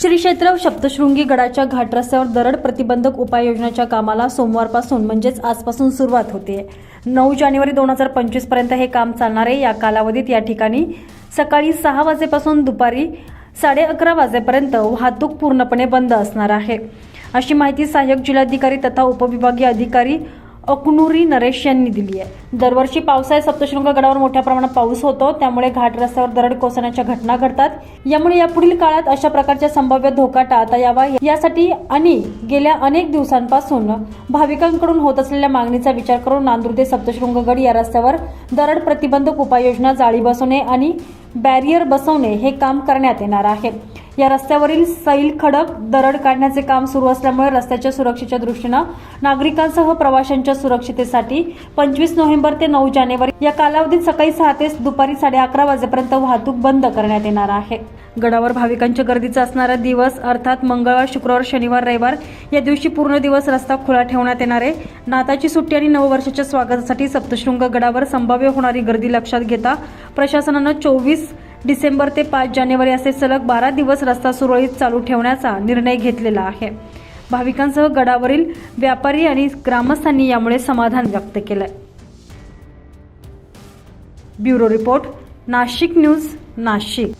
श्री क्षेत्र सप्तशृंगी गडाच्या घाट रस्त्यावर दरड प्रतिबंधक उपाययोजनाच्या कामाला सोमवारपासून म्हणजेच आजपासून सुरुवात होते. नऊ जानेवारी दोन हजार पंचवीसपर्यंत हे काम चालणार आहे या कालावधीत या ठिकाणी सकाळी सहा वाजेपासून दुपारी साडे अकरा वाजेपर्यंत वाहतूक पूर्णपणे बंद असणार आहे. अशी माहिती सहाय्यक जिल्हाधिकारी तथा उपविभागीय अधिकारी अकनुरी नरेश यांनी दिली आहे. दरवर्षी पावसाळ्यात सप्तशृंग गडावर मोठ्या प्रमाणात पाऊस होतो. त्यामुळे घाट रस्त्यावर दरड कोसळण्याच्या घटना घडतात. यामुळे यापुढील काळात अशा प्रकारच्या संभाव्य धोका टाळता यावा. यासाठी आणि गेल्या अनेक दिवसांपासून भाविकांकडून होत असलेल्या मागणीचा विचार करून नांदूर ते सप्तशृंगगड या रस्त्यावर दरड प्रतिबंधक उपाययोजना जाळी बसवणे आणि बॅरियर बसवणे हे काम करण्यात येणार आहे. या रस्त्यावरील सैल खडक दरड काढण्याचे काम सुरू असल्यामुळे रस्त्याच्या सुरक्षेच्या दृष्टीनं नागरिकांसह प्रवाशांच्या सुरक्षितेसाठी पंचवीस नोव्हेंबर ते नऊ जानेवारी या कालावधीत सकाळी सहा ते दुपारी साडे अकरा वाजेपर्यंत वाहतूक बंद करण्यात येणार आहे. गडावर भाविकांच्या गर्दीचा असणारा दिवस अर्थात मंगळवार शुक्रवार शनिवार रविवार या दिवशी पूर्ण दिवस रस्ता खुला ठेवण्यात येणार आहे. नाताची सुट्टी आणि नववर्षाच्या स्वागतासाठी सप्तशृंग गडावर संभाव्य होणारी गर्दी लक्षात घेता प्रशासनानं चोवीस डिसेंबर ते पाच जानेवारी असे सलग बारा दिवस रस्ता सुरळीत चालू ठेवण्याचा निर्णय घेतलेला आहे. भाविकांसह गडावरील व्यापारी आणि ग्रामस्थांनी यामुळे समाधान व्यक्त केलंय. Bureau report Nashik news Nashik.